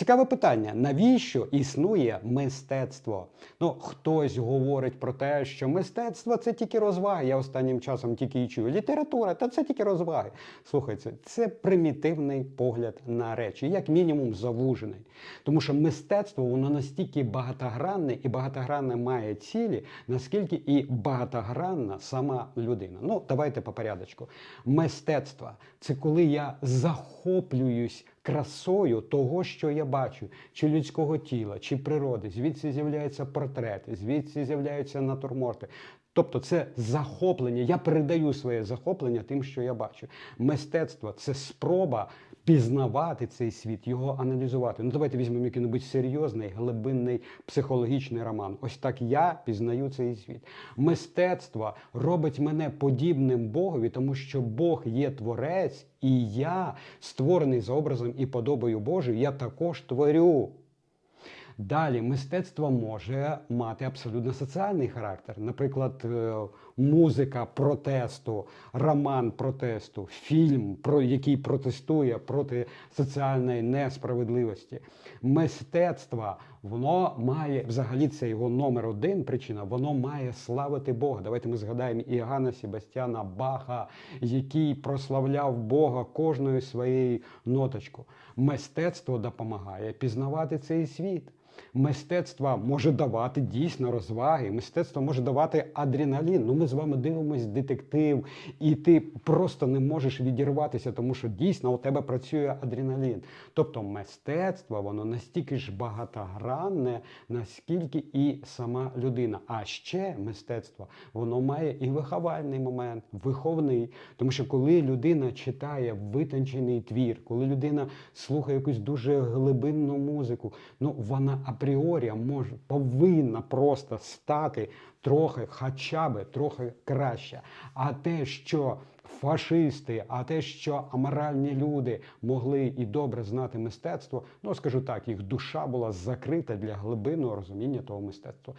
Цікаве питання: навіщо існує мистецтво? Ну, хтось говорить про те, що мистецтво це тільки розваги. Я останнім часом тільки і чую. Література, та це тільки розваги. Слухайте, це примітивний погляд на речі, як мінімум завужений. Тому що мистецтво воно настільки багатогранне і багатогранне має цілі, наскільки і багатогранна сама людина. Ну, давайте по порядочку. Мистецтво це коли я захоплююсь красою того, що я бачу, чи людського тіла, чи природи. Звідси з'являються портрети, звідси з'являються натюрморти. Тобто це захоплення. Я передаю своє захоплення тим, що я бачу. Мистецтво це спроба пізнавати цей світ, його аналізувати. Ну давайте візьмемо який-небудь серйозний, глибинний психологічний роман. Ось так я пізнаю цей світ. Мистецтво робить мене подібним Богові, тому що Бог є творець, і я, створений за образом і подобою Божою, я також творю. Далі мистецтво може мати абсолютно соціальний характер. Наприклад, е, музика протесту, роман протесту, фільм, який протестує проти соціальної несправедливості. Мистецтво воно має взагалі це його номер один причина. Воно має славити Бога. Давайте ми згадаємо Іоганна Себастьяна Баха, який прославляв Бога кожною своєю ноточкою. Мистецтво допомагає пізнавати цей світ. Мистецтво може давати дійсно розваги, мистецтво може давати адреналін. Ну, ми з вами дивимось детектив, і ти просто не можеш відірватися, тому що дійсно у тебе працює адреналін. Тобто мистецтво, воно настільки ж багатогранне, наскільки і сама людина. А ще мистецтво воно має і виховальний момент, виховний. Тому що коли людина читає витончений твір, коли людина слухає якусь дуже глибинну музику, ну вона апріорі може повинна просто стати трохи, хоча би трохи краще. А те, що фашисти, а те, що аморальні люди могли і добре знати мистецтво, ну скажу так, їх душа була закрита для глибинного розуміння того мистецтва.